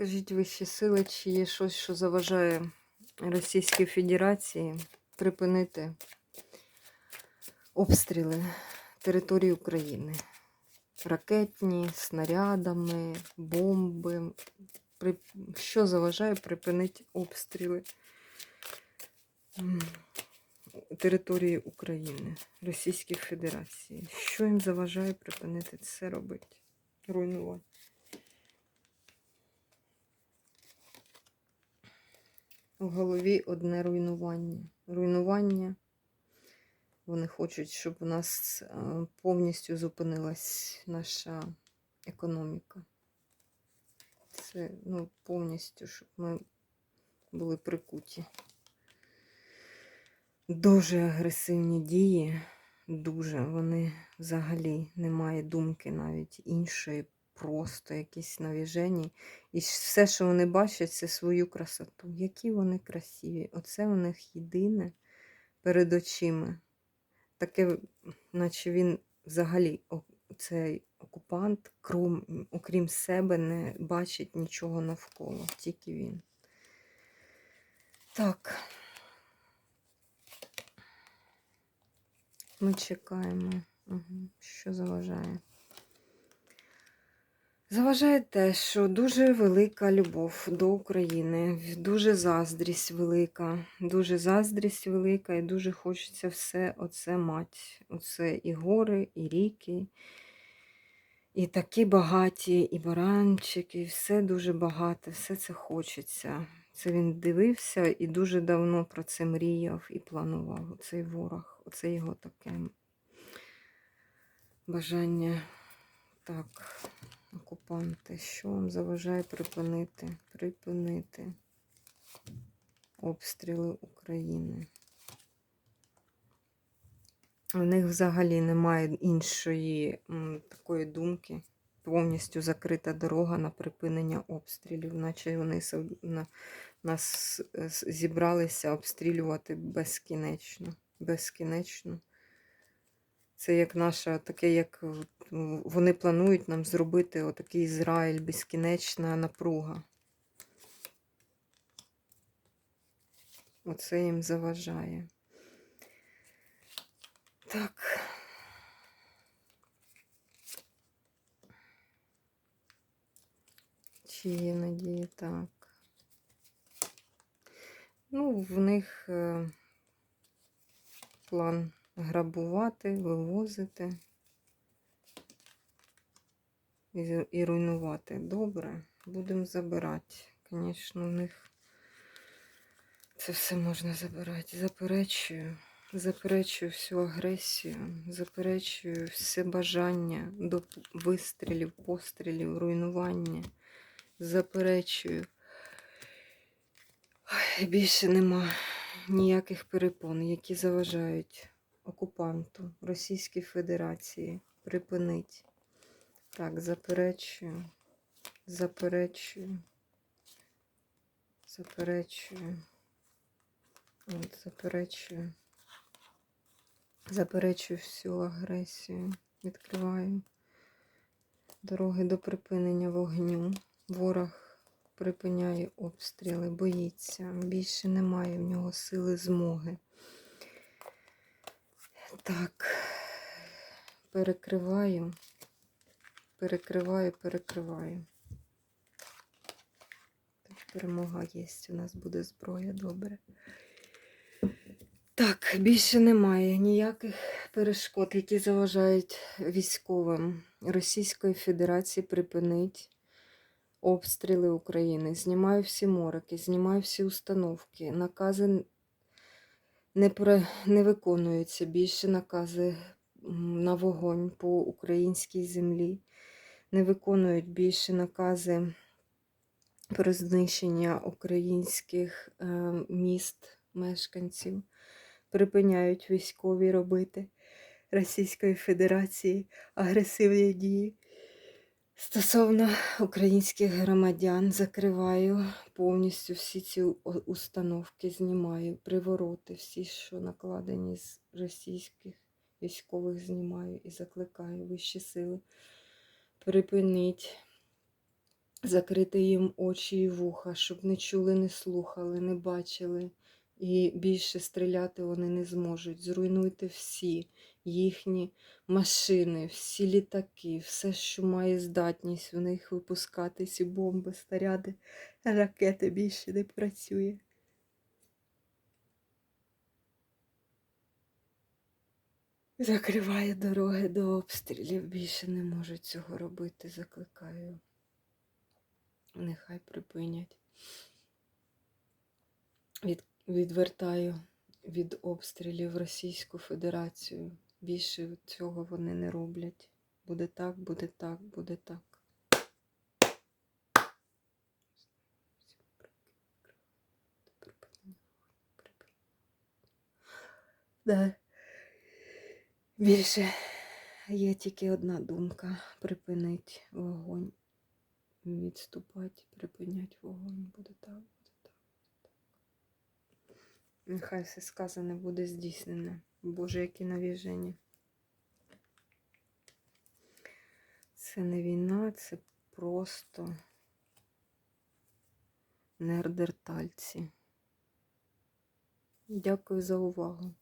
Скажіть вищі сили, чи є щось, що заважає Російській Федерації припинити обстріли території України? Ракетні, снарядами, бомби. Що заважає припинити обстріли території України, Російської Федерації? Що їм заважає припинити це робити? Руйнувати? В голові одне руйнування. Руйнування. Вони хочуть, щоб у нас е, повністю зупинилась наша економіка. Це ну, повністю, щоб ми були прикуті. Дуже агресивні дії, дуже. Вони взагалі немає думки навіть іншої, просто якісь навіжені. І все, що вони бачать, це свою красоту. Які вони красиві. Оце у них єдине перед очима. Таке, наче він взагалі, цей окупант, крім, окрім себе, не бачить нічого навколо, тільки він. Так. Ми чекаємо. Угу. Що заважає? Заважає те, що дуже велика любов до України, дуже заздрість велика, дуже заздрість велика, і дуже хочеться все оце мати. Оце і гори, і ріки, і такі багаті, і баранчики, і все дуже багато, все це хочеться. Це він дивився і дуже давно про це мріяв і планував. Оцей ворог, оце його таке бажання. Так, окупанти, що вам заважає припинити? Припинити обстріли України. У них взагалі немає іншої такої думки. Повністю закрита дорога на припинення обстрілів, наче вони нас е, зібралися обстрілювати безкінечно. Безкінечно. Це як наша, таке, як вони планують нам зробити отакий Ізраїль, безкінечна напруга. Оце їм заважає. Так. Чи є надії так? Ну, в них е, план грабувати, вивозити і, руйнувати. Добре, будемо забирати. Звісно, у них це все можна забирати. Заперечую. Заперечую всю агресію, заперечую все бажання до вистрілів, пострілів, руйнування. Заперечую. Більше нема ніяких перепон, які заважають окупанту Російській Федерації припинить. Так, заперечую, заперечую, заперечую, от, заперечую, заперечую всю агресію, відкриваю дороги до припинення вогню. Ворог припиняє обстріли, боїться, більше немає в нього сили змоги. Так, перекриваю, перекриваю, перекриваю. Так, перемога є, у нас буде зброя, добре. Так, більше немає ніяких перешкод, які заважають військовим Російської Федерації припинить обстріли України. Знімаю всі морики, знімаю всі установки. Накази не, про... не виконуються. Більше накази на вогонь по українській землі. Не виконують більше накази про знищення українських е, міст, мешканців. Припиняють військові робити Російської Федерації агресивні дії. Стосовно українських громадян закриваю повністю всі ці установки, знімаю, привороти, всі, що накладені з російських військових, знімаю і закликаю вищі сили. Припиніть закрити їм очі і вуха, щоб не чули, не слухали, не бачили. І більше стріляти вони не зможуть. Зруйнуйте всі їхні машини, всі літаки, все, що має здатність в них випускати ці бомби, снаряди, ракети більше не працює. Закриває дороги до обстрілів. Більше не можуть цього робити. Закликаю. Нехай припинять. Від, відвертаю від обстрілів Російську Федерацію. Більше цього вони не роблять. Буде так, буде так, буде так. Да. Більше є тільки одна думка припинить вогонь. Відступати, припинять вогонь. Буде так, буде так. буде так. Нехай все сказане буде здійснене. Боже, які навіжені. Це не війна, це просто неандертальці. Дякую за увагу.